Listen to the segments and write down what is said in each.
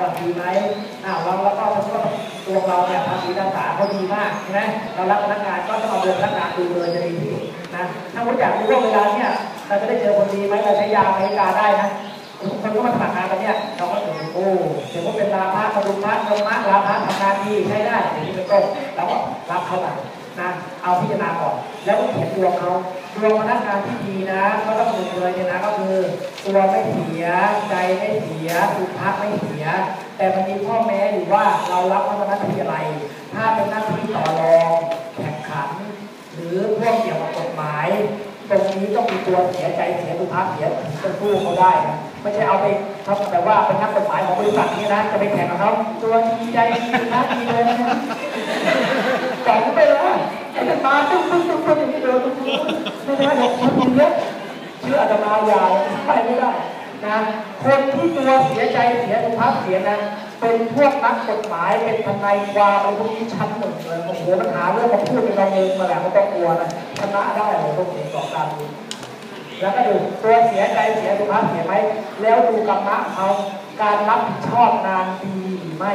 ก่อนดีไหมอ้าวเราแล้วก็ตัวเราเนี่ยภาษีรักษาเขาดีมากใช่ไหมเรารับพนักงานก็ต้องเอาเดินพนักงานดูเลยจะดีที่สุดนะ ถ้าคุณอยากรู้ว่าเวลาเนี่ยเราจะได้เจอคนดีไหมเราใช้ยาอเมริกาได้นะคนก็มาสมัครงานกันเนี่ยเราก็ถึงโอ้เดี๋ยวว่าเป็นลาภะกระดุมพระกระดุมะลาภะทำงานดีใช้ได้อย่างนี้เป็นต้นเราก็รับเขาไป นะเอาพิจารณาก่อนแล้วก็เขียนดวงเขาดวงพนักงานที่ดีนะก็ต้องหนึ่งเลยเนี่ยนะก็คือตัวไม่เสียใจไม่เสียสุภาพไม่เสีย แต่มันมีข้อแม้อยู่ว่าเรารับพัฒนที่อะไร ถ้าเป็นหน้าที่ต่อรองแข่งขัน หรือพวกเกี่ยวกับกฎหมายตรงนี้ต้องมีตัวเสียใจเสียสุภาพเสียถึงจะสู้เขาได้นะไม่ใช่เอาไปทำแต่ว่าเป็นนักกฎหมายของบริษัทนี้นะจะไปแข่งกับเขาตัวดีใจดีนะดีเลยนะจ่ายไปเลยไอ้จะ มาตุ้งตุ้งตุ้งตุ้งอย่างนี้เดินตุ้งตุ้งไม่ได้หรอกคนเยอะเชื่ออาตมาย่าไปไม่ได้นะคนที่ตัวเสียใจเสียสุภาพเสียนะเป็นพวกนักกฎหมายเป็นทนายความอะไรพวกนี้ชั้นหนึ่งเลยโอ้โหปัญหาเรื่องมาพูดเป็นเราเองมาแล้วไม่ต้องกลัวนะชนะได้เลยพวกนี้ต่อการนี้แล้วก็ดูตัวเสียใจเสียสุภาพเสียไหมแล้วดูกรรมะเขาการรับผิดชอบงานดีหรือไม่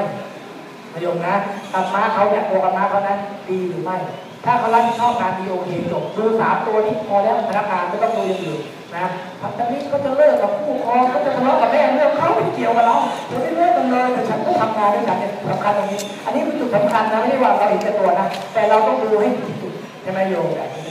พยงนะกรรมะเขาเนี่ยตัวกรรมะเขานั้นดีหรือไม่ ถ้าเขารับผิดชอบงานดีโอเคจบดูสามตัวนี้พอแล้วพนักงานไม่ต้องดูอย่างอื่นนะพันธมิตรก็จะเลิกกับคู่ครองก็จะทะเลาะกับแม่เรื่องเขาไม่เกี่ยวกับเราเราไม่เลิกกันเลยแต่ฉันก็ทำงานด้วยกันเนี่ยสำคัญตรงนี้ อันนี้เป็นจุดสำคัญนะไม่ได้ว่าเราเห็นแก่ตัวนะ แต่เราต้องดูให้ดีที่สุดใช่ไหมโยมแบบนี้